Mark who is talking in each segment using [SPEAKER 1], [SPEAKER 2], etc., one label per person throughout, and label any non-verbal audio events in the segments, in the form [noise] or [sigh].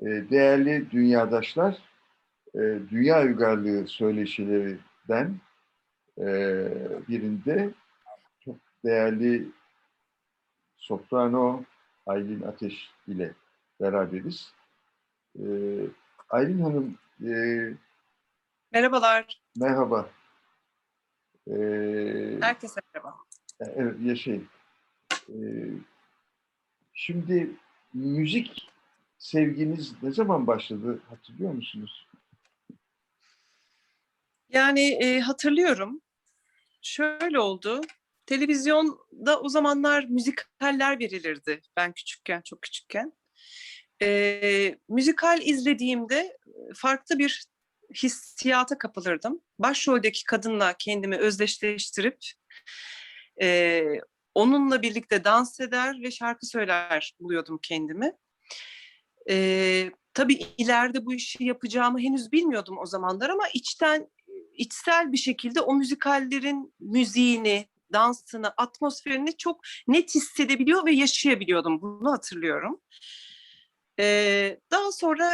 [SPEAKER 1] E, değerli dünyadaşlar, e, Dünya Uygarlığı söyleşilerinden e, birinde çok değerli soprano Aylin Ateş ile beraberiz. E, Aylin Hanım, e,
[SPEAKER 2] Merhabalar.
[SPEAKER 1] merhaba. E,
[SPEAKER 2] Herkese merhaba.
[SPEAKER 1] Evet, yaşayın. Ee, şimdi müzik sevginiz ne zaman başladı hatırlıyor musunuz?
[SPEAKER 2] Yani e, hatırlıyorum. Şöyle oldu. Televizyonda o zamanlar müzikaller verilirdi. Ben küçükken, çok küçükken. E, müzikal izlediğimde farklı bir hissiyata kapılırdım. Başroldeki kadınla kendimi özdeşleştirip e, onunla birlikte dans eder ve şarkı söyler buluyordum kendimi. E, tabii ileride bu işi yapacağımı henüz bilmiyordum o zamanlar ama içten içsel bir şekilde o müzikallerin müziğini, dansını, atmosferini çok net hissedebiliyor ve yaşayabiliyordum. Bunu hatırlıyorum. Ee, daha sonra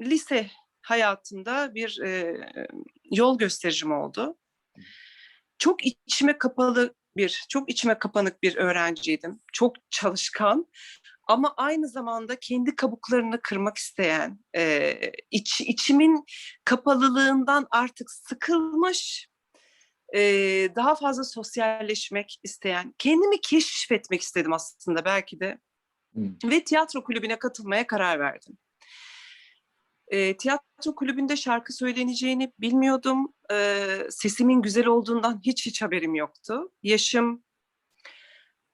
[SPEAKER 2] lise hayatında bir e, yol göstericim oldu. Çok içime kapalı bir, çok içime kapanık bir öğrenciydim. Çok çalışkan ama aynı zamanda kendi kabuklarını kırmak isteyen, e, iç, içimin kapalılığından artık sıkılmış, e, daha fazla sosyalleşmek isteyen, kendimi keşfetmek istedim aslında belki de.
[SPEAKER 1] Hı.
[SPEAKER 2] Ve tiyatro kulübüne katılmaya karar verdim. E, tiyatro kulübünde şarkı söyleneceğini bilmiyordum. E, sesimin güzel olduğundan hiç hiç haberim yoktu. Yaşım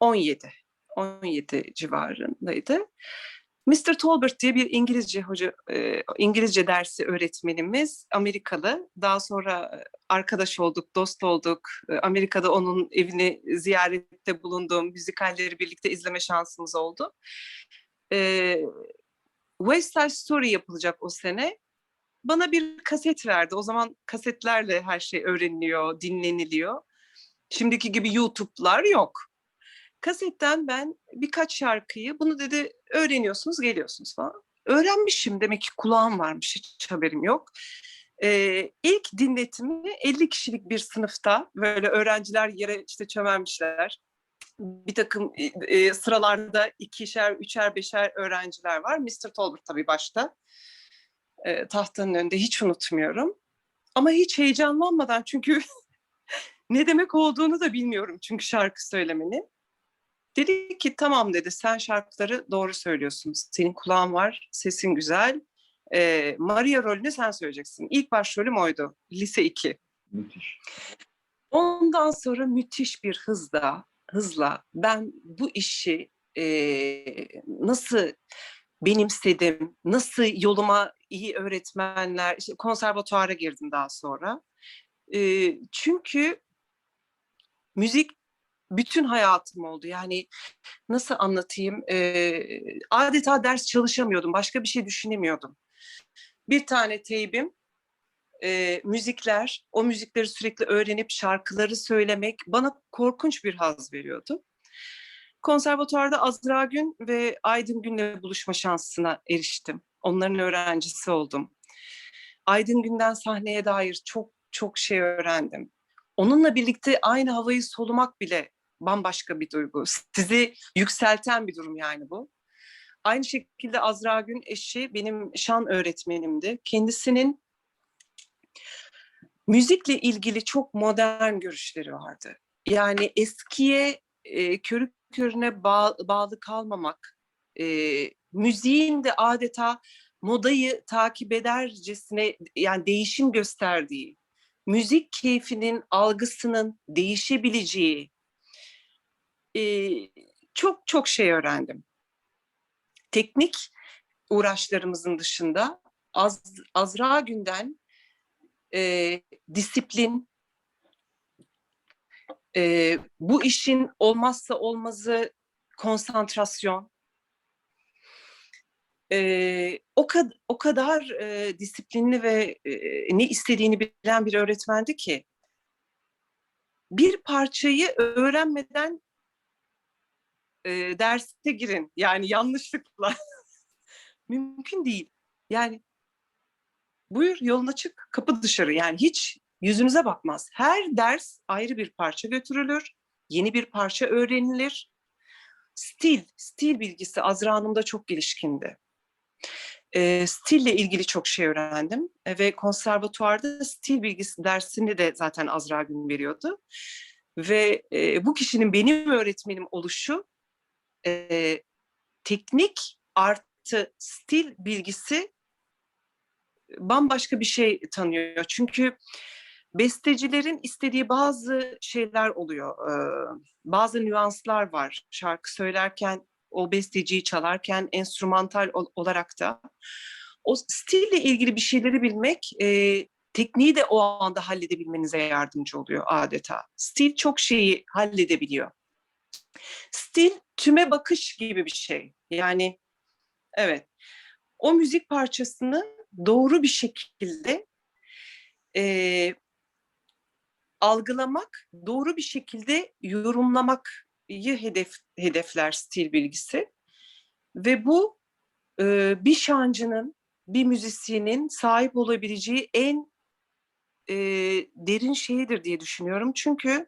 [SPEAKER 2] 17. 17 civarındaydı. Mr. Tolbert diye bir İngilizce hoca, e, İngilizce dersi öğretmenimiz Amerikalı. Daha sonra arkadaş olduk, dost olduk. E, Amerika'da onun evini ziyarette bulundum. Müzikalleri birlikte izleme şansımız oldu. E, West Side Story yapılacak o sene. Bana bir kaset verdi. O zaman kasetlerle her şey öğreniliyor, dinleniliyor. Şimdiki gibi YouTube'lar yok kasetten ben birkaç şarkıyı bunu dedi öğreniyorsunuz geliyorsunuz falan. Öğrenmişim demek ki kulağım varmış hiç haberim yok. Ee, ilk dinletimi 50 kişilik bir sınıfta böyle öğrenciler yere işte çömelmişler. Bir takım e, sıralarda ikişer, üçer, beşer öğrenciler var. Mr. Tolbert tabii başta. E, tahtanın önünde hiç unutmuyorum. Ama hiç heyecanlanmadan çünkü [laughs] ne demek olduğunu da bilmiyorum çünkü şarkı söylemenin. Dedi ki tamam dedi sen şarkıları doğru söylüyorsun. Senin kulağın var, sesin güzel. Ee, Maria rolünü sen söyleyeceksin. İlk başrolüm oydu. Lise 2.
[SPEAKER 1] Müthiş.
[SPEAKER 2] Ondan sonra müthiş bir hızla, hızla ben bu işi e, nasıl benimsedim, nasıl yoluma iyi öğretmenler, işte konservatuara girdim daha sonra. E, çünkü müzik bütün hayatım oldu. Yani nasıl anlatayım? Ee, adeta ders çalışamıyordum. Başka bir şey düşünemiyordum. Bir tane teybim, e, müzikler, o müzikleri sürekli öğrenip şarkıları söylemek bana korkunç bir haz veriyordu. Konservatuarda Azra Gün ve Aydın Gün'le buluşma şansına eriştim. Onların öğrencisi oldum. Aydın Gün'den sahneye dair çok çok şey öğrendim. Onunla birlikte aynı havayı solumak bile bambaşka bir duygu. Sizi yükselten bir durum yani bu. Aynı şekilde Azra Gün eşi benim şan öğretmenimdi. Kendisinin müzikle ilgili çok modern görüşleri vardı. Yani eskiye e, körü körüne bağ, bağlı kalmamak, e, müziğin de adeta modayı takip edercesine yani değişim gösterdiği, müzik keyfinin algısının değişebileceği, e, çok çok şey öğrendim. Teknik uğraşlarımızın dışında Az, Azra Günden e, disiplin, e, bu işin olmazsa olmazı konsantrasyon, e, o, kad o kadar e, disiplinli ve e, ne istediğini bilen bir öğretmendi ki bir parçayı öğrenmeden e, derse girin. Yani yanlışlıkla. [laughs] Mümkün değil. Yani buyur yolun açık, kapı dışarı. Yani hiç yüzünüze bakmaz. Her ders ayrı bir parça götürülür. Yeni bir parça öğrenilir. Stil, stil bilgisi Azra Hanım'da çok gelişkindi. E, stille ilgili çok şey öğrendim. E, ve konservatuvarda stil bilgisi dersini de zaten Azra Gün veriyordu. Ve e, bu kişinin benim öğretmenim oluşu e, teknik artı stil bilgisi bambaşka bir şey tanıyor. Çünkü bestecilerin istediği bazı şeyler oluyor. Ee, bazı nüanslar var. Şarkı söylerken, o besteciyi çalarken, enstrümantal ol- olarak da. O stille ilgili bir şeyleri bilmek, e, tekniği de o anda halledebilmenize yardımcı oluyor adeta. Stil çok şeyi halledebiliyor. Stil tüme bakış gibi bir şey. Yani evet, o müzik parçasını doğru bir şekilde e, algılamak, doğru bir şekilde yorumlamayı hedef hedefler stil bilgisi. Ve bu e, bir şancının, bir müzisyenin sahip olabileceği en e, derin şeyidir diye düşünüyorum. Çünkü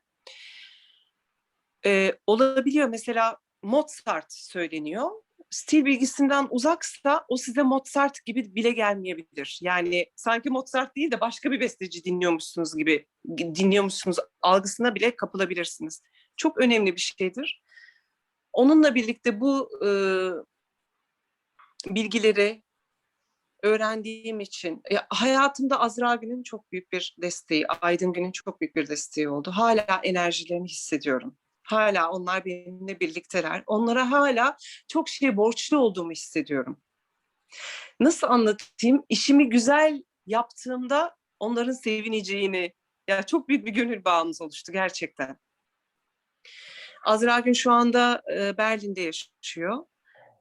[SPEAKER 2] e, olabiliyor mesela Mozart söyleniyor. Stil bilgisinden uzaksa o size Mozart gibi bile gelmeyebilir. Yani sanki Mozart değil de başka bir besteci dinliyormuşsunuz gibi dinliyormuşsunuz algısına bile kapılabilirsiniz. Çok önemli bir şeydir. Onunla birlikte bu e, bilgileri öğrendiğim için ya, hayatımda Azra Gün'ün çok büyük bir desteği, Aydın Gün'ün çok büyük bir desteği oldu. Hala enerjilerini hissediyorum. Hala onlar benimle birlikteler. Onlara hala çok şey borçlu olduğumu hissediyorum. Nasıl anlatayım? İşimi güzel yaptığımda onların sevineceğini, ya çok büyük bir gönül bağımız oluştu gerçekten. Azra Gün şu anda e, Berlin'de yaşıyor.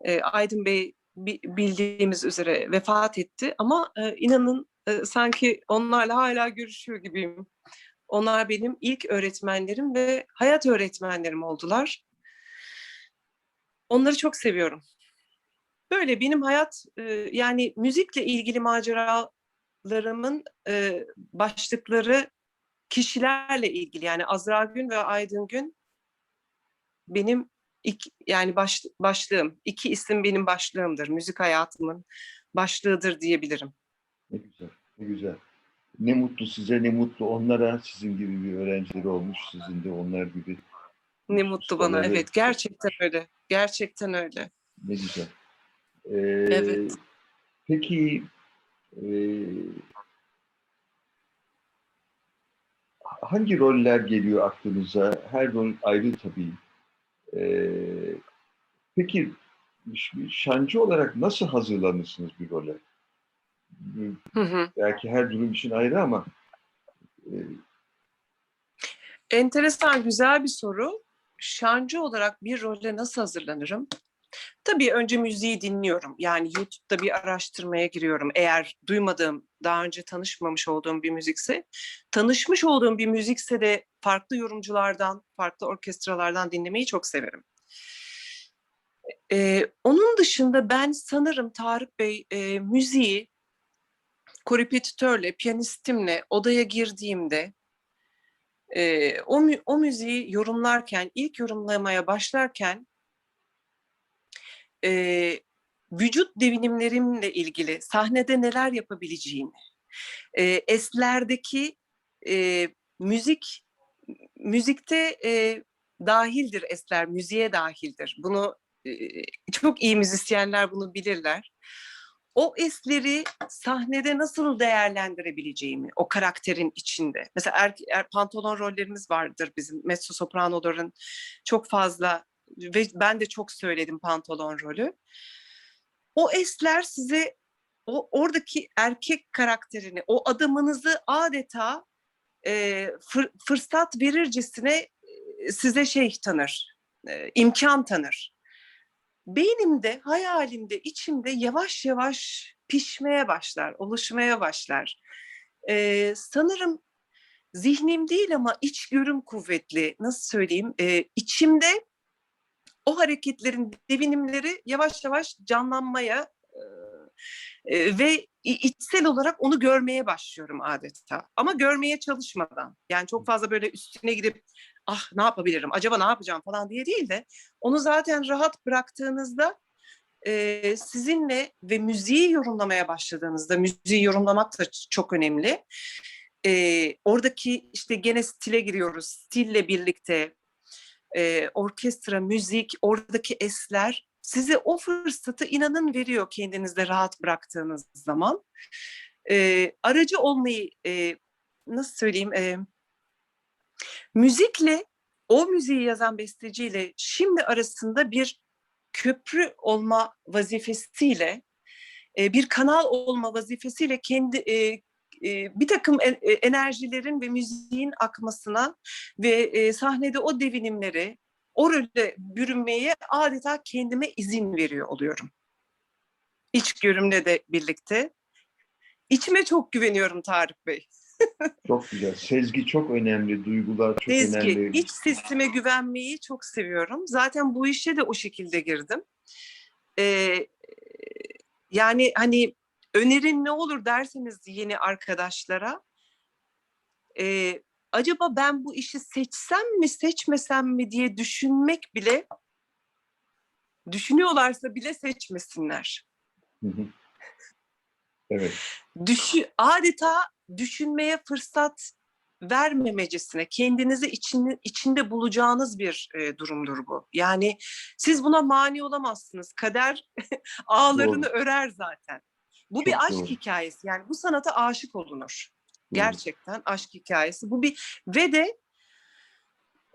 [SPEAKER 2] E, Aydın Bey bi- bildiğimiz üzere vefat etti ama e, inanın sanki onlarla hala görüşüyor gibiyim. Onlar benim ilk öğretmenlerim ve hayat öğretmenlerim oldular. Onları çok seviyorum. Böyle benim hayat e, yani müzikle ilgili maceralarımın e, başlıkları kişilerle ilgili. Yani Azra Gün ve Aydın Gün benim iki, yani baş, başlığım. İki isim benim başlığımdır. Müzik hayatımın başlığıdır diyebilirim.
[SPEAKER 1] Ne güzel, ne güzel. Ne mutlu size, ne mutlu onlara. Sizin gibi bir öğrencileri olmuş, sizin de onlar gibi.
[SPEAKER 2] Ne mutlu bana.
[SPEAKER 1] ustaları.
[SPEAKER 2] Evet, gerçekten öyle. Gerçekten öyle.
[SPEAKER 1] Ne güzel. Ee,
[SPEAKER 2] Evet.
[SPEAKER 1] Peki e, hangi roller geliyor aklınıza? Her rol ayrı tabii. Ee, peki şancı olarak nasıl hazırlanırsınız bir role?
[SPEAKER 2] Hı hı.
[SPEAKER 1] Belki her durum için ayrı ama e,
[SPEAKER 2] Enteresan, güzel bir soru. Şancı olarak bir role nasıl hazırlanırım? Tabii önce müziği dinliyorum. Yani YouTube'da bir araştırmaya giriyorum. Eğer duymadığım, daha önce tanışmamış olduğum bir müzikse, tanışmış olduğum bir müzikse de farklı yorumculardan, farklı orkestralardan dinlemeyi çok severim. Ee, onun dışında ben sanırım Tarık Bey e, müziği korepetitörle, piyanistimle odaya girdiğimde e, o, o müziği yorumlarken, ilk yorumlamaya başlarken e, vücut devinimlerimle ilgili sahnede neler yapabileceğimi, e, eslerdeki e, müzik, müzikte e, dahildir esler, müziğe dahildir. Bunu e, çok iyi müzisyenler bunu bilirler. O esleri sahnede nasıl değerlendirebileceğimi, o karakterin içinde. Mesela er, er- pantolon rollerimiz vardır bizim mezzo sopranoların çok fazla ve ben de çok söyledim pantolon rolü. O esler size o oradaki erkek karakterini, o adamınızı adeta e, fır- fırsat verircesine e, size şey tanır, e, imkan tanır. Beynimde, hayalimde, içimde yavaş yavaş pişmeye başlar, oluşmaya başlar. E, sanırım zihnim değil ama içgörüm kuvvetli. Nasıl söyleyeyim? E, içimde o hareketlerin devinimleri yavaş yavaş canlanmaya e, E, ve içsel olarak onu görmeye başlıyorum adeta. Ama görmeye çalışmadan. Yani çok fazla böyle üstüne gidip ah ne yapabilirim, acaba ne yapacağım falan diye değil de onu zaten rahat bıraktığınızda e, sizinle ve müziği yorumlamaya başladığınızda, müziği yorumlamak da çok önemli. E, oradaki işte gene stile giriyoruz. Stille birlikte e, orkestra, müzik, oradaki esler size o fırsatı inanın veriyor kendinizde rahat bıraktığınız zaman. E, aracı olmayı e, nasıl söyleyeyim? E, müzikle o müziği yazan besteciyle şimdi arasında bir köprü olma vazifesiyle e, bir kanal olma vazifesiyle kendi e, bir takım e- enerjilerin ve müziğin akmasına ve sahnede o devinimleri o role bürünmeye adeta kendime izin veriyor oluyorum. İçgörümle de birlikte. İçime çok güveniyorum Tarık Bey. [laughs]
[SPEAKER 1] Çok güzel. Sezgi çok önemli, duygular çok
[SPEAKER 2] Sezgi,
[SPEAKER 1] önemli.
[SPEAKER 2] iç sesime güvenmeyi çok seviyorum. Zaten bu işe de o şekilde girdim. Ee, yani hani önerin ne olur derseniz yeni arkadaşlara, e, acaba ben bu işi seçsem mi seçmesem mi diye düşünmek bile, düşünüyorlarsa bile seçmesinler.
[SPEAKER 1] Hı hı. Evet.
[SPEAKER 2] düşü, adeta düşünmeye fırsat vermemecesine kendinizi için, içinde bulacağınız bir e, durumdur bu. Yani siz buna mani olamazsınız. Kader [laughs] ağlarını
[SPEAKER 1] Doğru.
[SPEAKER 2] örer zaten. Bu
[SPEAKER 1] Çok
[SPEAKER 2] bir aşk
[SPEAKER 1] doğru.
[SPEAKER 2] hikayesi. Yani bu sanata aşık olunur. Gerçekten aşk hikayesi. Bu bir ve de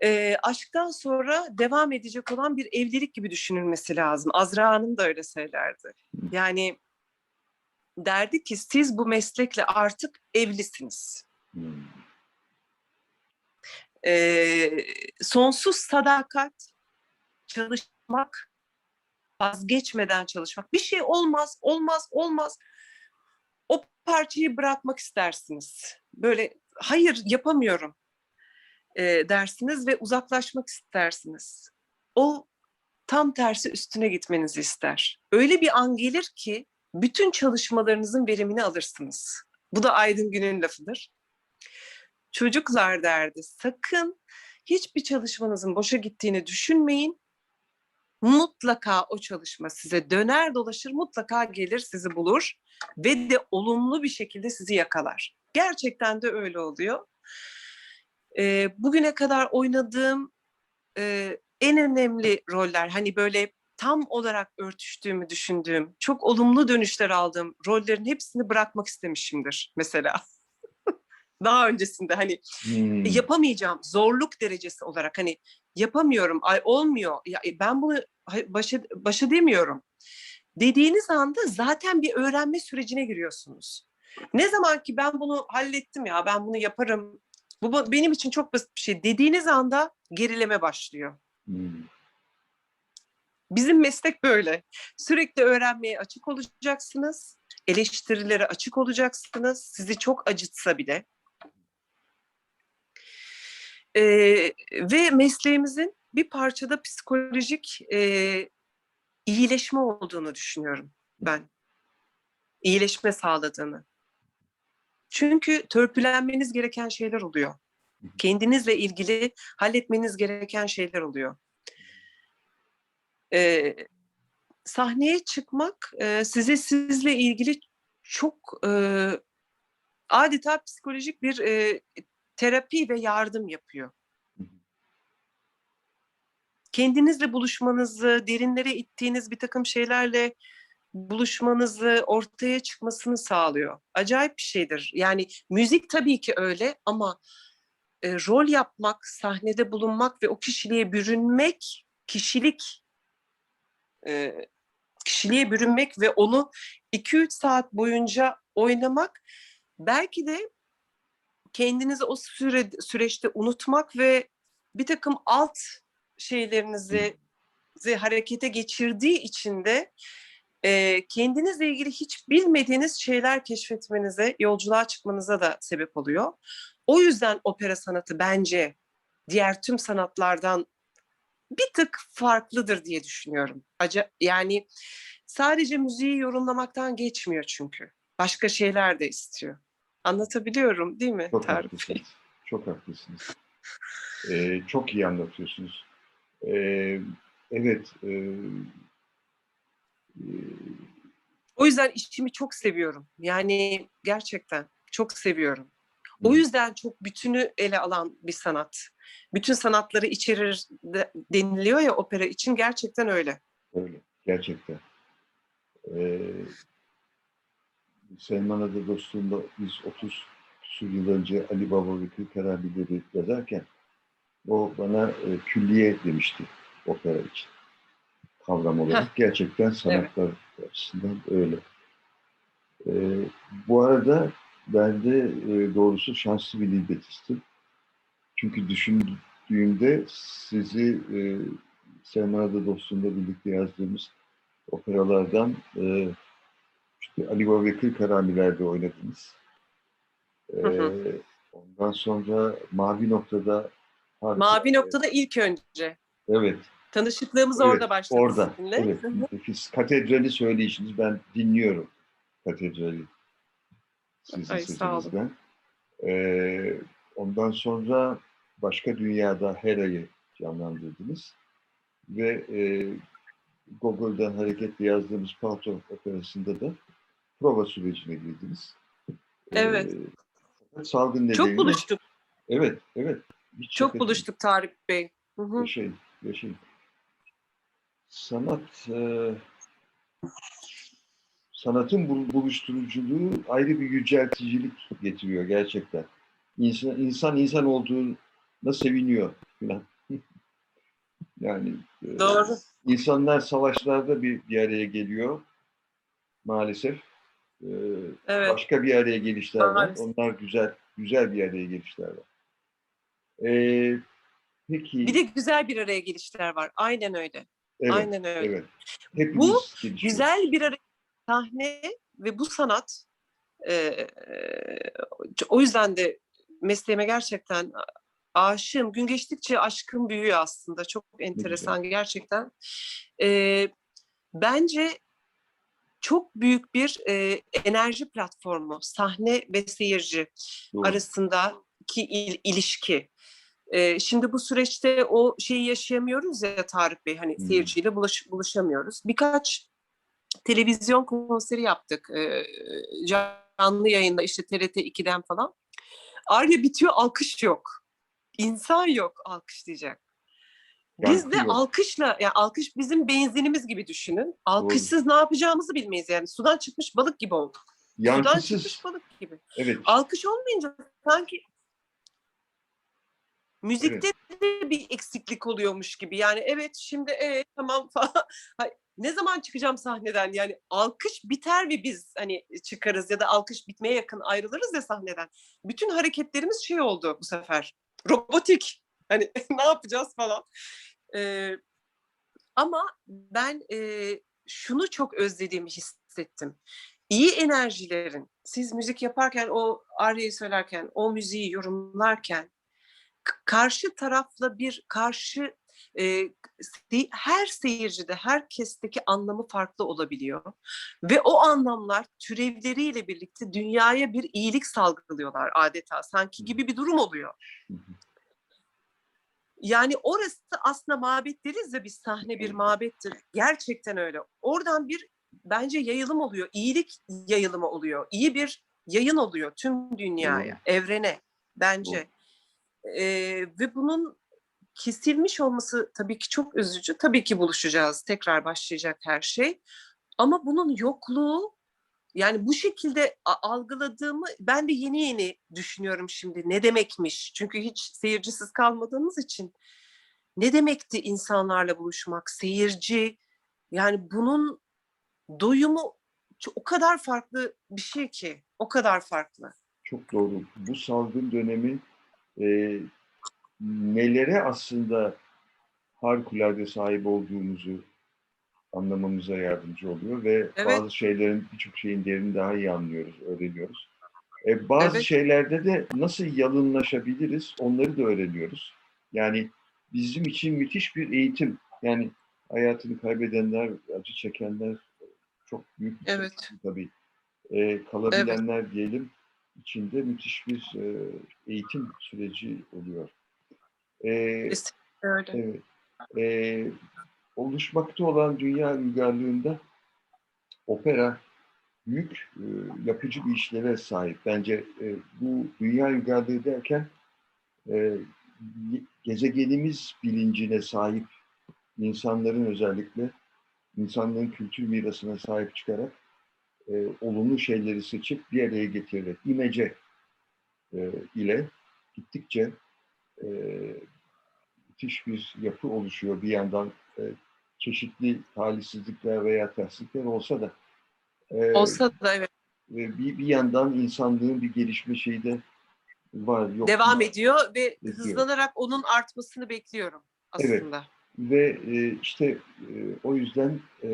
[SPEAKER 2] e, aşktan sonra devam edecek olan bir evlilik gibi düşünülmesi lazım. Azra Hanım da öyle söylerdi. Yani derdi ki siz bu meslekle artık evlisiniz.
[SPEAKER 1] Hmm.
[SPEAKER 2] Ee, sonsuz sadakat, çalışmak, vazgeçmeden çalışmak. Bir şey olmaz, olmaz, olmaz. Parçayı bırakmak istersiniz. Böyle hayır yapamıyorum e, dersiniz ve uzaklaşmak istersiniz. O tam tersi üstüne gitmenizi ister. Öyle bir an gelir ki bütün çalışmalarınızın verimini alırsınız. Bu da Aydın Gün'ün lafıdır. Çocuklar derdi sakın hiçbir çalışmanızın boşa gittiğini düşünmeyin. Mutlaka o çalışma size döner dolaşır, mutlaka gelir sizi bulur ve de olumlu bir şekilde sizi yakalar. Gerçekten de öyle oluyor. Ee, bugüne kadar oynadığım e, en önemli roller, hani böyle tam olarak örtüştüğümü düşündüğüm, çok olumlu dönüşler aldığım rollerin hepsini bırakmak istemişimdir mesela. [laughs] Daha öncesinde hani
[SPEAKER 1] Hmm.
[SPEAKER 2] yapamayacağım zorluk derecesi olarak hani yapamıyorum, ay olmuyor, ya, e, ben bunu başa, başa demiyorum dediğiniz anda zaten bir öğrenme sürecine giriyorsunuz. Ne zaman ki ben bunu hallettim ya, ben bunu yaparım, bu benim için çok basit bir şey dediğiniz anda gerileme başlıyor.
[SPEAKER 1] Hmm.
[SPEAKER 2] Bizim meslek böyle. Sürekli öğrenmeye açık olacaksınız. Eleştirilere açık olacaksınız. Sizi çok acıtsa bile. Ee, ve mesleğimizin bir parçada psikolojik e, iyileşme olduğunu düşünüyorum ben. İyileşme sağladığını. Çünkü törpülenmeniz gereken şeyler oluyor. Kendinizle ilgili halletmeniz gereken şeyler oluyor. Ee, sahneye çıkmak e, size sizle ilgili çok e, adeta psikolojik bir e, terapi ve yardım yapıyor. Kendinizle buluşmanızı, derinlere ittiğiniz bir takım şeylerle buluşmanızı, ortaya çıkmasını sağlıyor. Acayip bir şeydir. Yani müzik tabii ki öyle ama e, rol yapmak, sahnede bulunmak ve o kişiliğe bürünmek, kişilik e, kişiliğe bürünmek ve onu 2-3 saat boyunca oynamak belki de kendinizi o süre, süreçte unutmak ve bir takım alt şeylerinizi zi harekete geçirdiği için de e, kendinizle ilgili hiç bilmediğiniz şeyler keşfetmenize, yolculuğa çıkmanıza da sebep oluyor. O yüzden opera sanatı bence diğer tüm sanatlardan bir tık farklıdır diye düşünüyorum. Aca yani sadece müziği yorumlamaktan geçmiyor çünkü. Başka şeyler de istiyor. Anlatabiliyorum değil mi
[SPEAKER 1] Çok
[SPEAKER 2] Tarık Bey?
[SPEAKER 1] haklısınız. Çok haklısınız. Ee, çok iyi anlatıyorsunuz. Ee, evet. E, e,
[SPEAKER 2] O yüzden işimi çok seviyorum. Yani gerçekten çok seviyorum. O yüzden çok bütünü ele alan bir sanat. Bütün sanatları içerir de- deniliyor ya opera için gerçekten öyle.
[SPEAKER 1] Öyle, gerçekten. Ee, Selman Ada dostluğunda biz 30 küsur yıl önce Ali Baba ve Kırk Harabileri yazarken o bana e, külliye demişti opera için. Kavram olarak. Gerçekten sanatlar açısından öyle. Ee, bu arada ben de e, doğrusu şanslı bir libretistim. Çünkü düşündüğümde sizi e, Selman Ada dostluğunda birlikte yazdığımız operalardan e, işte Ali Baba ve Kırk Haramiler'de oynadınız. E,
[SPEAKER 2] Hı hı.
[SPEAKER 1] ondan sonra Mavi Noktada harika-
[SPEAKER 2] Mavi Noktada ilk önce.
[SPEAKER 1] Evet.
[SPEAKER 2] Tanışıklığımız
[SPEAKER 1] evet,
[SPEAKER 2] orada başladı
[SPEAKER 1] Orada.
[SPEAKER 2] sizinle.
[SPEAKER 1] Evet. Nefis. Katedrali söyleyişiniz ben dinliyorum. Katedrali. Sizin
[SPEAKER 2] Ay, sağ olun.
[SPEAKER 1] sesinizden. E, ondan sonra Başka Dünyada Hera'yı canlandırdınız. Ve e, Gogol'dan hareketle yazdığımız Palto Operası'nda da prova sürecine girdiniz.
[SPEAKER 2] Evet.
[SPEAKER 1] E, fakat salgın nedeniyle...
[SPEAKER 2] Çok buluştuk.
[SPEAKER 1] Evet, evet. Hiç
[SPEAKER 2] Çok buluştuk Tarık Bey. Hı hı.
[SPEAKER 1] Yaşayın, yaşayın. Sanat, e, sanatın bul- buluşturuculuğu ayrı bir yücelticilik getiriyor gerçekten. İnsan, insan insan olduğuna seviniyor [laughs] yani e,
[SPEAKER 2] Doğru.
[SPEAKER 1] İnsanlar savaşlarda bir, bir araya geliyor maalesef. Ee,
[SPEAKER 2] Evet.
[SPEAKER 1] Başka bir araya gelişler var.
[SPEAKER 2] Maalesef.
[SPEAKER 1] Onlar güzel güzel bir araya gelişler var. Ee, peki.
[SPEAKER 2] Bir de güzel bir araya gelişler var. Aynen öyle.
[SPEAKER 1] evet,
[SPEAKER 2] Aynen öyle.
[SPEAKER 1] evet. Hepimiz
[SPEAKER 2] Bu
[SPEAKER 1] gelişiyoruz.
[SPEAKER 2] Güzel bir araya sahne ve bu sanat e, o yüzden de mesleğime gerçekten aşığım. Gün geçtikçe aşkım büyüyor aslında. Çok enteresan gerçekten. E, bence çok büyük bir e, enerji platformu sahne ve seyirci
[SPEAKER 1] Doğru.
[SPEAKER 2] arasındaki il- ilişki. Ee, şimdi bu süreçte o şeyi yaşayamıyoruz ya Tarık Bey hani
[SPEAKER 1] Hmm.
[SPEAKER 2] seyirciyle buluş- buluşamıyoruz. Birkaç televizyon konseri yaptık ee, canlı yayında işte TRT 2'den falan. Arya bitiyor alkış yok. İnsan yok alkışlayacak. Biz de
[SPEAKER 1] yok.
[SPEAKER 2] alkışla, yani alkış bizim benzinimiz gibi düşünün. Alkışsız ne yapacağımızı bilmeyiz yani. Sudan çıkmış balık gibi olduk. Sudan
[SPEAKER 1] Yankısız.
[SPEAKER 2] çıkmış balık gibi.
[SPEAKER 1] Evet.
[SPEAKER 2] Alkış olmayınca sanki müzikte de bir eksiklik oluyormuş gibi. Yani evet şimdi evet tamam [laughs] falan. Ne zaman çıkacağım sahneden? Yani alkış biter ve biz hani çıkarız ya da alkış bitmeye yakın ayrılırız ya sahneden. Bütün hareketlerimiz şey oldu bu sefer. Robotik. Hani [laughs] ne yapacağız falan. Ee, ama ben e, şunu çok özlediğimi hissettim. İyi enerjilerin, siz müzik yaparken, o Arya'yı söylerken, o müziği yorumlarken, karşı tarafla bir karşı e, her seyircide, herkesteki anlamı farklı olabiliyor. Ve o anlamlar türevleriyle birlikte dünyaya bir iyilik salgılıyorlar adeta. Sanki gibi bir durum oluyor. Yani orası aslında mabet deriz ya biz sahne bir mabettir. Gerçekten öyle. Oradan bir bence yayılım oluyor. İyilik yayılımı oluyor. İyi bir yayın oluyor tüm dünyaya, evrene bence. Ee, ve bunun kesilmiş olması tabii ki çok üzücü. Tabii ki buluşacağız. Tekrar başlayacak her şey. Ama bunun yokluğu yani bu şekilde algıladığımı ben de yeni yeni düşünüyorum şimdi. Ne demekmiş? Çünkü hiç seyircisiz kalmadığımız için ne demekti insanlarla buluşmak, seyirci? Yani bunun doyumu o kadar farklı bir şey ki, o kadar farklı.
[SPEAKER 1] Çok doğru. Bu salgın dönemi e, nelere aslında harikulade sahip olduğumuzu anlamamıza yardımcı oluyor ve
[SPEAKER 2] Evet.
[SPEAKER 1] bazı şeylerin birçok şeyin değerini daha iyi anlıyoruz, öğreniyoruz. E, bazı
[SPEAKER 2] Evet.
[SPEAKER 1] şeylerde de nasıl yalınlaşabiliriz onları da öğreniyoruz. Yani bizim için müthiş bir eğitim. Yani hayatını kaybedenler, acı çekenler çok büyük bir
[SPEAKER 2] Evet.
[SPEAKER 1] seçim tabii. E, kalabilenler diyelim içinde müthiş bir e, eğitim süreci oluyor. E. Evet. Ee, oluşmakta olan dünya uygarlığında opera büyük e, yapıcı bir işleve sahip. Bence e, bu dünya uygarlığı derken e, ge- gezegenimiz bilincine sahip insanların özellikle insanlığın kültür mirasına sahip çıkarak e, olumlu şeyleri seçip bir araya getirerek imece e, ile gittikçe e, müthiş bir yapı oluşuyor. Bir yandan e, çeşitli talihsizlikler veya terslikler olsa da e,
[SPEAKER 2] Olsa da evet.
[SPEAKER 1] e, bir, bir yandan insanlığın bir gelişme şeyi de var. Yok
[SPEAKER 2] Devam
[SPEAKER 1] değil.
[SPEAKER 2] ediyor ve
[SPEAKER 1] Ediyor.
[SPEAKER 2] hızlanarak onun artmasını bekliyorum
[SPEAKER 1] Evet.
[SPEAKER 2] aslında.
[SPEAKER 1] Ve e, işte e, o yüzden e,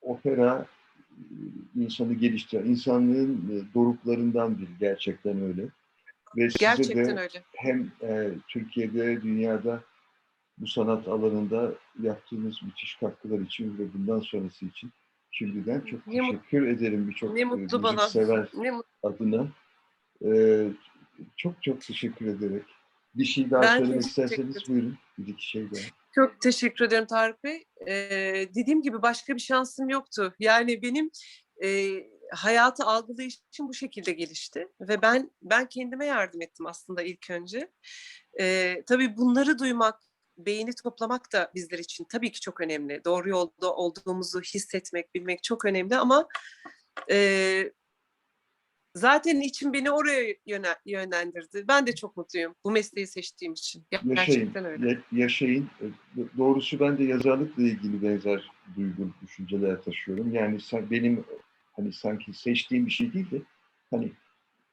[SPEAKER 1] opera insanı geliştiren, insanlığın e, doruklarından biri. Gerçekten öyle. Ve size
[SPEAKER 2] Gerçekten
[SPEAKER 1] de
[SPEAKER 2] öyle.
[SPEAKER 1] hem e, Türkiye'de, dünyada bu sanat alanında yaptığınız müthiş katkılar için ve bundan sonrası için şimdiden çok
[SPEAKER 2] Ne
[SPEAKER 1] teşekkür ederim birçok e,
[SPEAKER 2] mutlu bana.
[SPEAKER 1] sever
[SPEAKER 2] Ne mutlu.
[SPEAKER 1] adına. E, çok çok teşekkür ederek. Bir şey daha
[SPEAKER 2] Ben
[SPEAKER 1] söylemek isterseniz buyurun. Bir iki şey daha.
[SPEAKER 2] Çok teşekkür ederim Tarık Bey. Ee, dediğim gibi başka bir şansım yoktu. Yani benim e, hayatı algılayışım bu şekilde gelişti ve ben ben kendime yardım ettim aslında ilk önce. Ee, tabii bunları duymak, beyni toplamak da bizler için tabii ki çok önemli. Doğru yolda olduğumuzu hissetmek, bilmek çok önemli ama e, zaten için beni oraya yönlendirdi. Ben de çok mutluyum bu mesleği seçtiğim için.
[SPEAKER 1] Yaşayın,
[SPEAKER 2] Gerçekten öyle.
[SPEAKER 1] ya- yaşayın. E, do- Doğrusu ben de yazarlıkla ilgili benzer duygu, düşünceler taşıyorum. Yani benim hani sanki seçtiğim bir şey değil de hani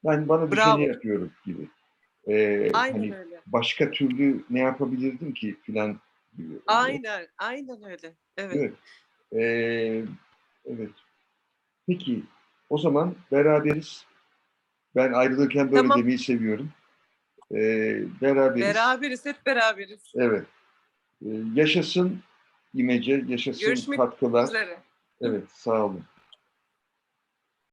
[SPEAKER 1] ben bana
[SPEAKER 2] Bravo.
[SPEAKER 1] düşeni yapıyorum gibi. Ee,
[SPEAKER 2] Aynen
[SPEAKER 1] hani
[SPEAKER 2] öyle.
[SPEAKER 1] başka türlü ne yapabilirdim ki filan gibi.
[SPEAKER 2] Aynen, aynen öyle. Evet.
[SPEAKER 1] Evet. Ee, evet. Peki o zaman beraberiz. Ben ayrılırken böyle
[SPEAKER 2] Tamam.
[SPEAKER 1] demeyi seviyorum. Ee, beraberiz.
[SPEAKER 2] Beraberiz, hep beraberiz.
[SPEAKER 1] Evet. Ee, yaşasın imece, yaşasın
[SPEAKER 2] Görüşmek
[SPEAKER 1] katkılar.
[SPEAKER 2] Üzere.
[SPEAKER 1] Evet, sağ olun.